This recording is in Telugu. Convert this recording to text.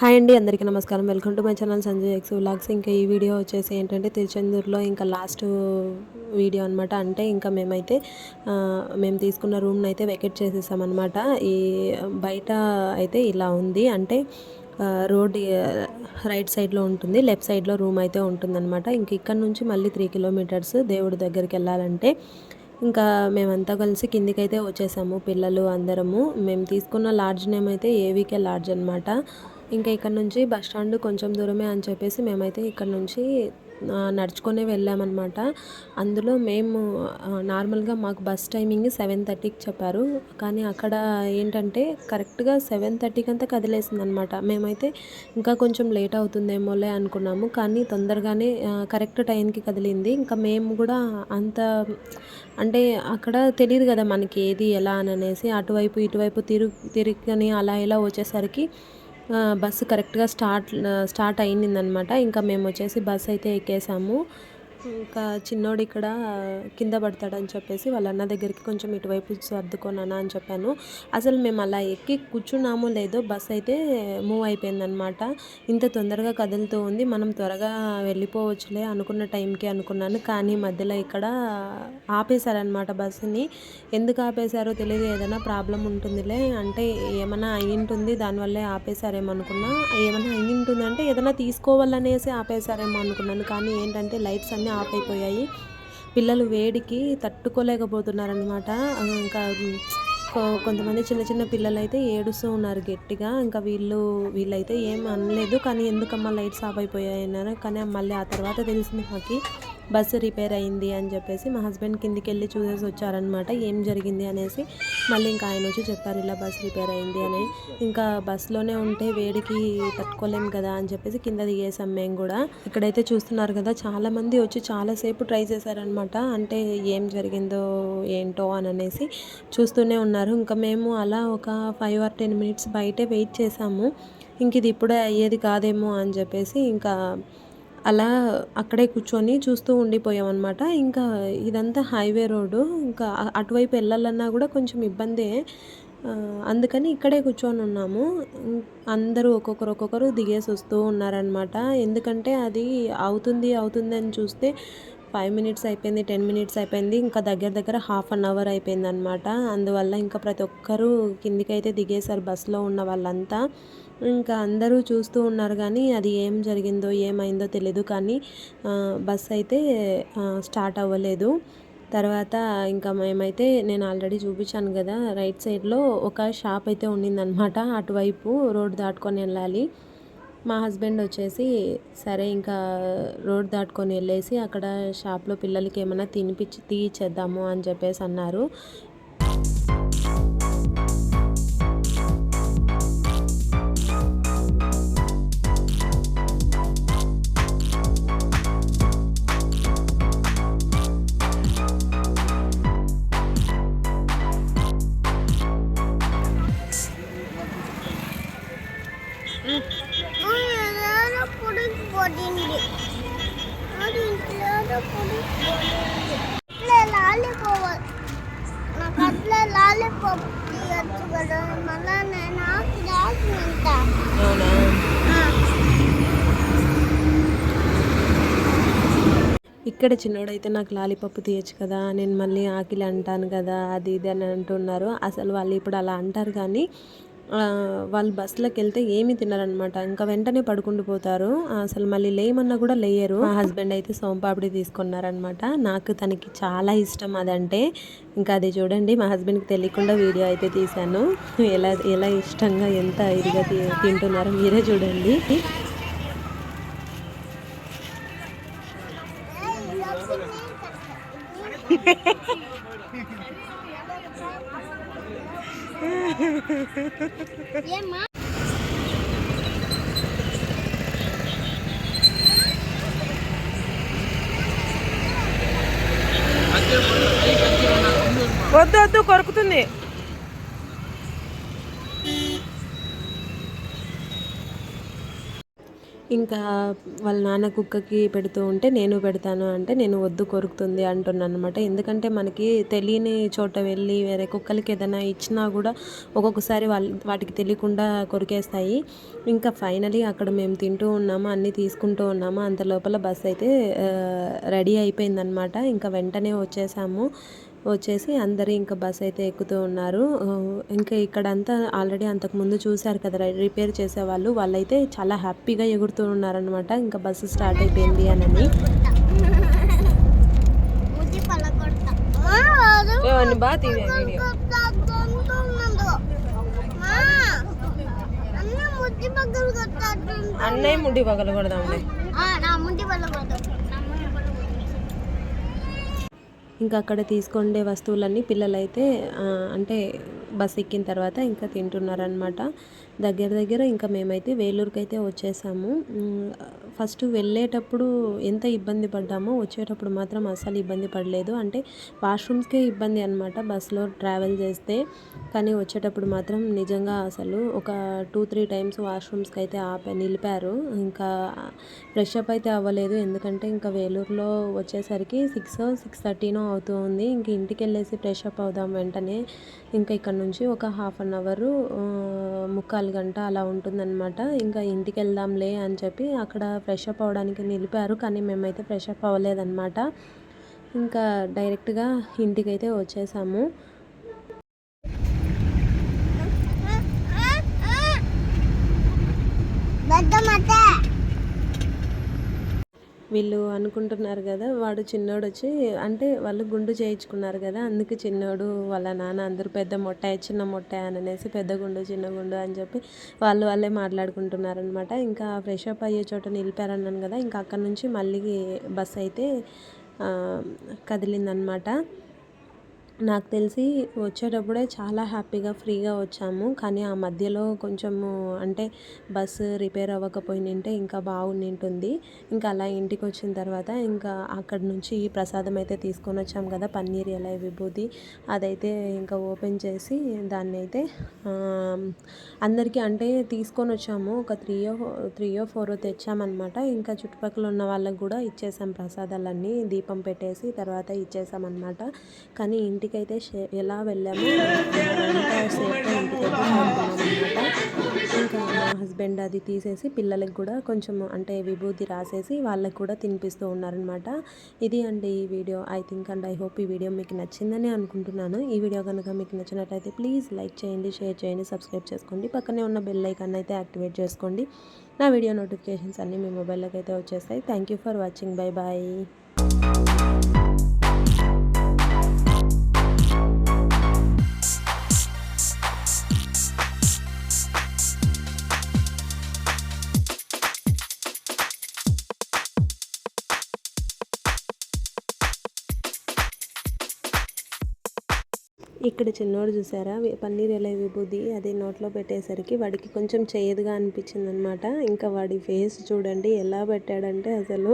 హాయ్ అండి అందరికీ నమస్కారం. Welcome to my channel Sanjay X vlogs ఇంకా ఈ వీడియో వచ్చేసి ఏంటంటే తిరుచెందూరులో ఇంకా లాస్ట్ వీడియో అనమాట అంటే ఇంకా మేమైతే మేము తీసుకున్న రూమ్ని అయితే వెకెట్ చేసేసామన్నమాట. ఈ బయట అయితే ఇలా ఉంది. అంటే రోడ్ రైట్ సైడ్లో ఉంటుంది లెఫ్ట్ సైడ్లో రూమ్ అయితే ఉంటుందన్నమాట. ఇంక ఇక్కడ నుంచి మళ్ళీ త్రీ కిలోమీటర్స్ దేవుడి దగ్గరికి వెళ్ళాలంటే ఇంకా మేమంతా కలిసి కిందికైతే వచ్చేసాము పిల్లలు అందరము. మేము తీసుకున్న లాడ్జ్ నేమ్ అయితే ఏవికే లాడ్జ్ అనమాట ఇంకా ఇక్కడ నుంచి బస్ స్టాండ్ కొంచెం దూరమే అని చెప్పేసి మేమైతే ఇక్కడ నుంచి నడుచుకునే వెళ్ళామన్నమాట. అందులో మేము నార్మల్గా మాకు బస్ టైమింగ్ సెవెన్ థర్టీకి చెప్పారు. కానీ అక్కడ ఏంటంటే కరెక్ట్గా సెవెన్ థర్టీకి అంతా కదిలేసింది అనమాట మేమైతే ఇంకా కొంచెం లేట్ అవుతుందేమోలే అనుకున్నాము. కానీ తొందరగానే కరెక్ట్ టైంకి కదిలింది. ఇంకా మేము కూడా అంత అంటే అక్కడ తెలియదు కదా మనకి ఏది ఎలా అని అనేసి అటువైపు ఇటువైపు తిరుగు తిరిగి అలా ఇలా వచ్చేసరికి బస్సు కరెక్ట్గా స్టార్ట్ స్టార్ట్ అయిందనమాట ఇంకా మేము వచ్చేసి బస్సు అయితే ఎక్కేసాము. ఇంకా చిన్నోడు ఇక్కడ కింద పడతాడని చెప్పేసి వాళ్ళ అన్న దగ్గరికి కొంచెం ఇటువైపు సర్దుకోనా అని చెప్పాను. అసలు మేము అలా ఎక్కి కూర్చున్నామో లేదో బస్ అయితే మూవ్ అయిపోయిందనమాట ఇంత తొందరగా కదులుతూ ఉంది. మనం త్వరగా వెళ్ళిపోవచ్చులే అనుకున్న టైంకి అనుకున్నాను. కానీ మధ్యలో ఇక్కడ ఆపేశారనమాట బస్సుని. ఎందుకు ఆపేశారో తెలియదు ఏదైనా ప్రాబ్లం ఉంటుందిలే. అంటే ఏమైనా అయ్యింటుంది ఉంటుంది దానివల్లే ఆపేశారేమో అనుకున్నా. ఏమైనా అయి అంటే ఏదైనా తీసుకోవాలనేసి ఆపేశారేమో అనుకున్నాను. కానీ ఏంటంటే లైట్స్ అన్నీ ఆఫ్ అయిపోయాయి. పిల్లలు వేడికి తట్టుకోలేకపోతున్నారనమాట ఇంకా కొ- కొంతమంది చిన్న చిన్న పిల్లలు అయితే ఏడుస్తూ ఉన్నారు గట్టిగా. ఇంకా వీళ్ళు వీళ్ళైతే ఏం అనలేదు. కానీ ఎందుకమ్మా లైట్స్ ఆఫ్ అయిపోయాయి అన్నారు కానీ మళ్ళీ ఆ తర్వాత తెలిసింది మాకు బస్సు రిపేర్ అయింది అని చెప్పేసి మా హస్బెండ్ కిందికి వెళ్ళి చూసేసి వచ్చారనమాట ఏం జరిగింది అనేసి. మళ్ళీ ఇంకా ఆయన వచ్చి చెప్పారు ఇలా బస్ రిపేర్ అయింది అని. ఇంకా బస్సులోనే ఉంటే వేడికి తట్టుకోలేం కదా అని చెప్పేసి కింద దిగేసాం మేము కూడా. ఇక్కడైతే చూస్తున్నారు కదా చాలామంది వచ్చి చాలాసేపు ట్రై చేశారనమాట అంటే ఏం జరిగిందో ఏంటో అని అనేసి చూస్తూనే ఉన్నారు. ఇంకా మేము అలా ఒక ఫైవ్ ఆర్ టెన్ మినిట్స్ బయటే వెయిట్ చేసాము. ఇంక ఇది ఇప్పుడే అయ్యేది కాదేమో అని చెప్పేసి ఇంకా అలా అక్కడే కూర్చొని చూస్తూ ఉండిపోయామన్నమాట. ఇంకా ఇదంతా హైవే రోడ్డు. ఇంకా అటువైపు వెళ్ళాలన్నా కూడా కొంచెం ఇబ్బందే. అందుకని ఇక్కడే కూర్చొని ఉన్నాము. అందరూ ఒక్కొక్కరు ఒక్కొక్కరు దిగేసి వస్తూ ఉన్నారనమాట ఎందుకంటే అది అవుతుంది అవుతుంది అని చూస్తే ఫైవ్ మినిట్స్ అయిపోయింది టెన్ మినిట్స్ అయిపోయింది ఇంకా దగ్గర దగ్గర హాఫ్ అన్ అవర్ అయిపోయింది అనమాట అందువల్ల ఇంకా ప్రతి ఒక్కరూ కిందికైతే దిగేశారు బస్సులో ఉన్న వాళ్ళంతా. ఇంకా అందరూ చూస్తూ ఉన్నారు కానీ అది ఏం జరిగిందో ఏమైందో తెలియదు కానీ బస్ అయితే స్టార్ట్ అవ్వలేదు. తర్వాత ఇంకా మేమైతే నేను ఆల్రెడీ చూపించాను కదా రైట్ సైడ్లో ఒక షాప్ అయితే ఉండిందనమాట అటువైపు రోడ్ దాటుకొని వెళ్ళాలి. మా హస్బెండ్ వచ్చేసి సరే ఇంకా రోడ్ దాటుకొని వెళ్ళేసి అక్కడ షాప్లో పిల్లలకి ఏమైనా తినిపించి తీయిచ్చేద్దాము అని చెప్పేసి అన్నారు. ఇక్కడ చిన్నోడైతే నాకు లాలీపప్పు తీయచ్చు కదా నేను మళ్ళీ ఆకిలి అంటాను కదా అది ఇది అని అంటున్నారు. అసలు వాళ్ళు ఇప్పుడు అలా అంటారు కానీ వాళ్ళు బస్సులోకి వెళ్తే ఏమీ తినరనమాట ఇంకా వెంటనే పడుకుంటూ పోతారు. అసలు మళ్ళీ లేయమన్నా కూడా లేయరు. మా హస్బెండ్ అయితే సోంపాపిడి తీసుకున్నారనమాట నాకు తనకి చాలా ఇష్టం అదంటే. ఇంకా అది చూడండి మా హస్బెండ్కి తెలియకుండా వీడియో అయితే తీశాను. ఎలా ఎలా ఇష్టంగా ఎంత ఇదిగా తి- తింటున్నారో మీరే చూడండి. ఏమ్మా వద్దు వద్దు కొరుకుతుంది ఇంకా వాళ్ళ నాన్న కుక్కకి పెడుతూ ఉంటే నేను పెడతాను అంటే నేను వద్దు కొరుకుతుంది అంటున్నాను అనమాట ఎందుకంటే మనకి తెలియని చోట వెళ్ళి వేరే కుక్కలకి ఏదైనా ఇచ్చినా కూడా ఒక్కొక్కసారి వాళ్ళ వాటికి తెలియకుండా కొరికేస్తాయి. ఇంకా ఫైనలీ అక్కడ మేము తింటూ ఉన్నాము అన్నీ తీసుకుంటూ ఉన్నాము అంత లోపల బస్ అయితే రెడీ అయిపోయిందనమాట ఇంకా వెంటనే వచ్చేసాము. వచ్చేసి అందరూ ఇంకా బస్ అయితే ఎక్కుతూ ఉన్నారు. ఇంకా ఇక్కడంతా ఆల్రెడీ అంతకుముందు చూశారు కదా రిపేర్ చేసేవాళ్ళు. వాళ్ళైతే చాలా హ్యాపీగా ఎగురుతూ ఉన్నారనమాట ఇంకా బస్సు స్టార్ట్ అయిపోయింది అని ముద్ది పలకొడతా మా, అది ఇంకా అక్కడ తీసుకుండే వస్తువులన్నీ పిల్లలైతే అంటే బస్ ఎక్కిన తర్వాత ఇంకా తింటున్నారనమాట దగ్గర దగ్గర ఇంకా మేమైతే వేలూరుకి అయితే వచ్చేసాము ఫస్ట్ వెళ్ళేటప్పుడు ఎంత ఇబ్బంది పడ్డామో వచ్చేటప్పుడు మాత్రం అస్సలు ఇబ్బంది పడలేదు. అంటే వాష్రూమ్స్కే ఇబ్బంది అనమాట బస్సులో ట్రావెల్ చేస్తే. కానీ వచ్చేటప్పుడు మాత్రం నిజంగా అసలు ఒక టూ త్రీ టైమ్స్ వాష్రూమ్స్కి అయితే ఆపే నిలిపారు. ఇంకా ఫ్రెష్ అప్ అయితే అవ్వలేదు. ఎందుకంటే ఇంకా వేలూరులో వచ్చేసరికి సిక్స్ సిక్స్ థర్టీనో అవుతూ ఉంది ఇంక ఇంటికి వెళ్ళేసి ఫ్రెష్ అప్ అవుదాం వెంటనే ఇంకా ఇక్కడ నుంచి ఒక హాఫ్ అన్ అవరు ముక్కాలు గంట అలా ఉంటుందన్నమాట. ఇంకా ఇంటికి వెళ్దాంలే అని చెప్పి అక్కడ ఫ్రెష్ అప్ అవ్వడానికి నిలిపారు కానీ మేమైతే ఫ్రెష్ అప్ అవ్వలేదన్నమాట. ఇంకా డైరెక్ట్గా ఇంటికైతే వచ్చేసాము. పెద్దమ్మతే వీళ్ళు అనుకుంటున్నారు కదా వాడు చిన్నోడు వచ్చి అంటే వాళ్ళు గుండు చేయించుకున్నారు కదా అందుకు చిన్నోడు వాళ్ళ నాన్న అందరూ పెద్ద మొట్టాయి చిన్న మొట్టాయి అని అనేసి పెద్ద గుండు చిన్న గుండు అని చెప్పి వాళ్ళు వాళ్ళే మాట్లాడుకుంటున్నారనమాట ఇంకా ఫ్రెష్ అప్ అయ్యే చోట నిలిపారన్నాను కదా ఇంకా అక్కడ నుంచి మళ్ళీ బస్ అయితే కదిలిందనమాట నాకు తెలిసి వచ్చేటప్పుడే చాలా హ్యాపీగా ఫ్రీగా వచ్చాము. కానీ ఆ మధ్యలో కొంచెము అంటే బస్సు రిపేర్ అవ్వకపోయినంటే ఇంకా బాగుండింటుంది. ఇంకా అలా ఇంటికి వచ్చిన తర్వాత ఇంకా అక్కడ నుంచి ప్రసాదం అయితే తీసుకొని వచ్చాం కదా పన్నీర్ ఎలా విభూతి. అదైతే ఇంకా ఓపెన్ చేసి దాన్ని అయితే అందరికీ అంటే తీసుకొని వచ్చాము. ఒక త్రీయో త్రీయో ఫోరో తెచ్చామన్నమాట. ఇంకా చుట్టుపక్కల ఉన్న వాళ్ళకి కూడా ఇచ్చేసాం ప్రసాదాలన్నీ. దీపం పెట్టేసి తర్వాత ఇచ్చేసామన్నమాట. కానీ ఇంటి ఇంటికైతే షే- ఎలా వెళ్ళామో అంత సేఫ్గా ఇంటికైతే చేరుకున్నామన్నమాట ఇంకా మా హస్బెండ్ అది తీసేసి పిల్లలకి కూడా కొంచెం అంటే విభూతి రాసేసి వాళ్ళకి కూడా తినిపిస్తూ ఉన్నారనమాట ఇది అండి ఈ video. I think and I hope ఈ వీడియో మీకు నచ్చిందని అనుకుంటున్నాను. ఈ వీడియో కనుక మీకు నచ్చినట్టయితే ప్లీజ్ లైక్ చేయండి షేర్ చేయండి సబ్స్క్రైబ్ చేసుకోండి. పక్కనే ఉన్న బెల్ ఐకాన్ అయితే యాక్టివేట్ చేసుకోండి. నా వీడియో నోటిఫికేషన్స్ అన్నీ మీ మొబైల్లోకి అయితే వచ్చేస్తాయి. Thank you for watching. Bye bye. ఇక్కడ చిన్నోడు చూసారా? పన్నీర్ ఎలా విభూది? అది నోట్లో పెట్టేసరికి వాడికి కొంచెం చేయదుగా అనిపించింది అనమాట ఇంకా వాడి ఫేస్ చూడండి ఎలా పెట్టాడంటే అసలు